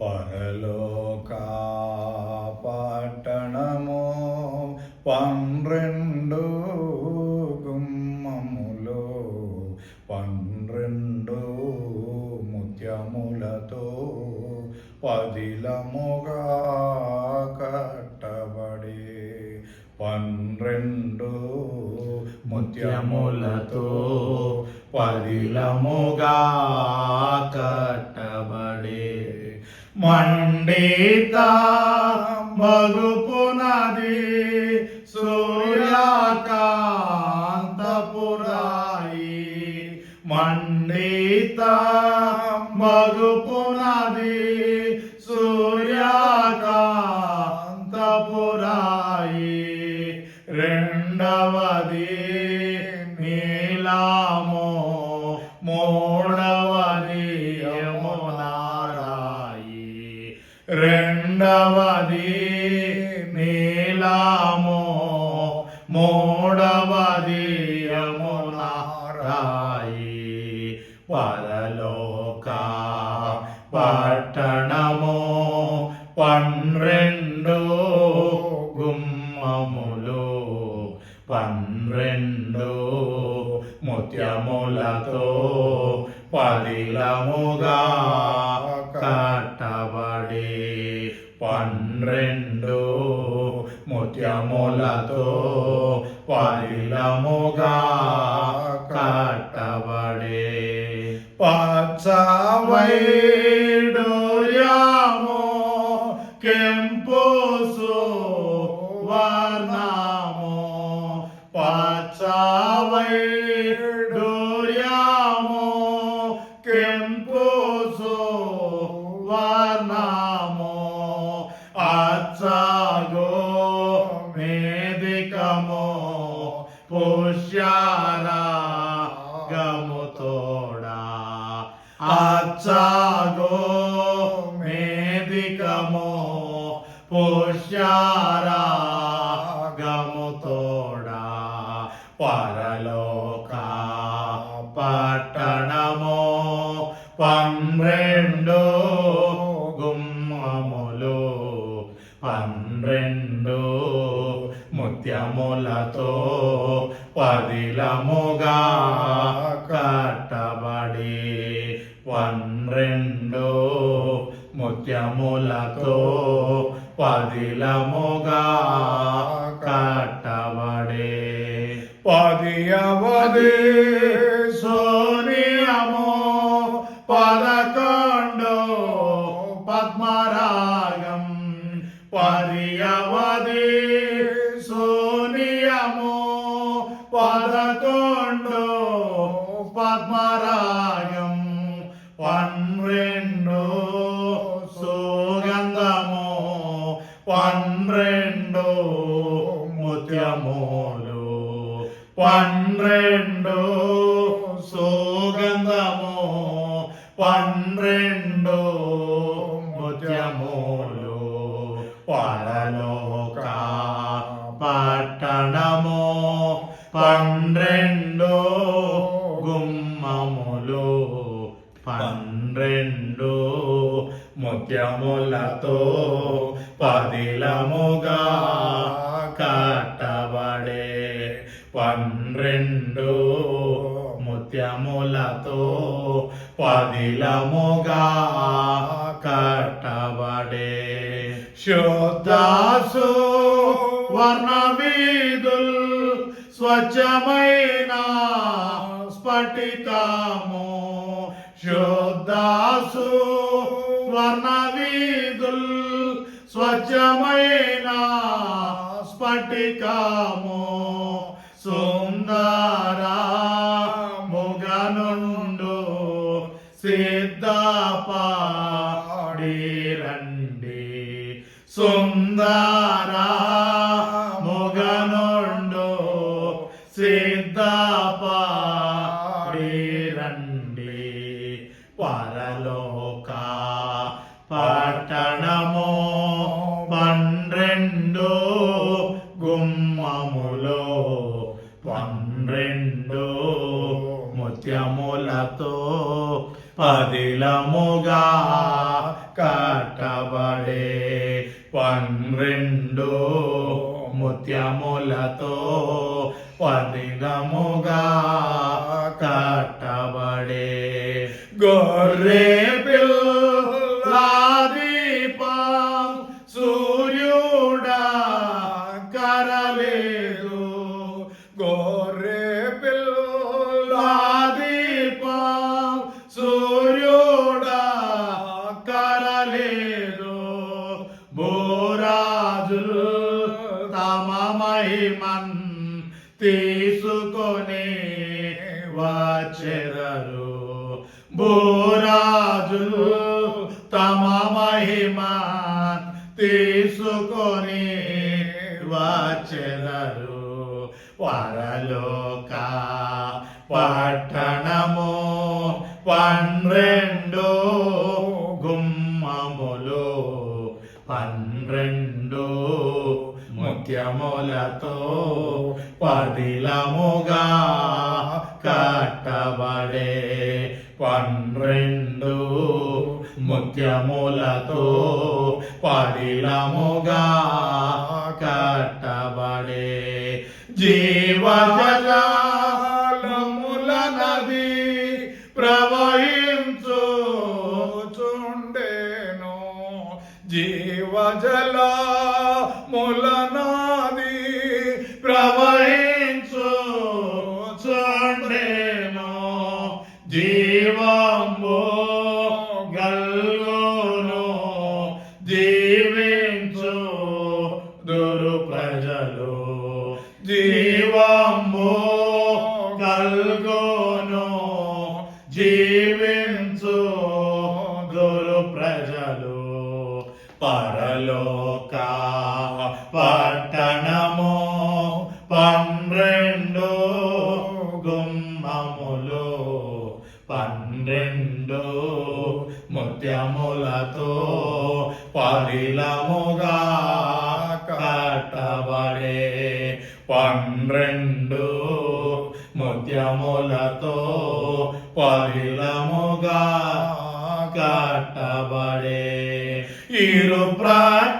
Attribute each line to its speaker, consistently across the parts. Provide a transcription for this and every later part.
Speaker 1: పరలోక పట్టణము పన్రెండు గుమ్మములు పన్రెండు ముత్యములతో పదిలముగా కట్టబడి పన్రెండు ముత్యములతో పండిత మగుపునది సూర్యకాంతపురాయి మండిత మగుపునది సూర్యకాంతపురాయి మూడవదీయమునారాయి పరలోక పట్టణము పన్నెండు గుమ్మములు పన్నెండు ముత్యములతో పదిలముగా కట్టబడి పన్నెండు ముత్యములతో way అచ్చగో మేదికమో పుష్యారా గముతోడా పరలోక పట్టణమో గుమ్మములు పన్రెండు ముత్యములతో పదిలముగా ముత్యములతో పదిలముగా కట్టబడి పదియవది సోనియము పదకొండు పద్మరాగం పదియవది പന്ത്രണ്ടോ മുത്യമോലോ? പന്ത്രണ്ടോ സുഗന്ധമോ? പന്ത്രണ്ടോ മുത്യമോലോ? പരലോക പട്ടണ రెండు ముత్యములతో పదిలముగా కట్టబడే శుద్ధాసు వర్ణ వీధుల్ స్వచ్ఛమైన స్ఫటికము. శుద్ధాసు వర్ణ వీధుల్ స్వచ్ఛమైన స్ఫటికము. సిద్ధపాడి పరలోక పట్టణము పన్రెండు గుమ్మములో పన్రెండు ముత్యములతో పదిలముగా కట్టబడే పన్నెండు ముత్యములతో పదిగముగా కట్టబడే గొర్రె పిల్లాదీపం సూర్యుడా కరలేదు. గొర్రె పిల్లాదీపం సూర్యుడా కరలేదు. భూరాజులు తమ మహిమన్ తీసుకొని వచ్చెదరు భూరాజులు తమ మహిమ తీసుకొని వచ్చెదరు పరలోక పట్టణము పన్నెండు గుమ్మములు. పన్నెండు ముత్యములతో పదిలముగా కట్టబడే పన్నెండు ముత్యములతో పదిలముగా కట్టబడే జీవజలముల నది ప్రవహించు చుండేను. జీవజల ముల ప్రజలు జీవంబు కల్గోను జీవించు గురు ప్రజలు. పరలోక పట్టణము పన్నెండు నిండు ముత్యములతో పరిలముగా కట్టబడే ఇరు ప్రాణ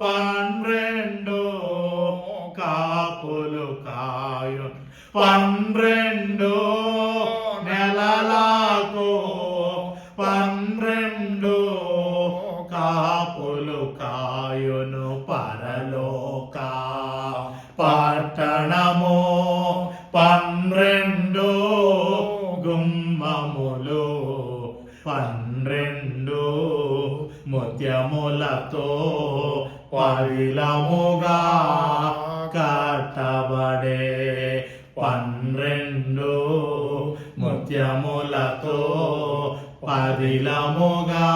Speaker 1: పన్నెండు కాపులు కాయు పన్నెండు నెలలాకో పన్నెండు కాపులు కాయును పరలోక పట్టణ కట్టబడే పన్నెండు ముత్యములతో పదిలముగా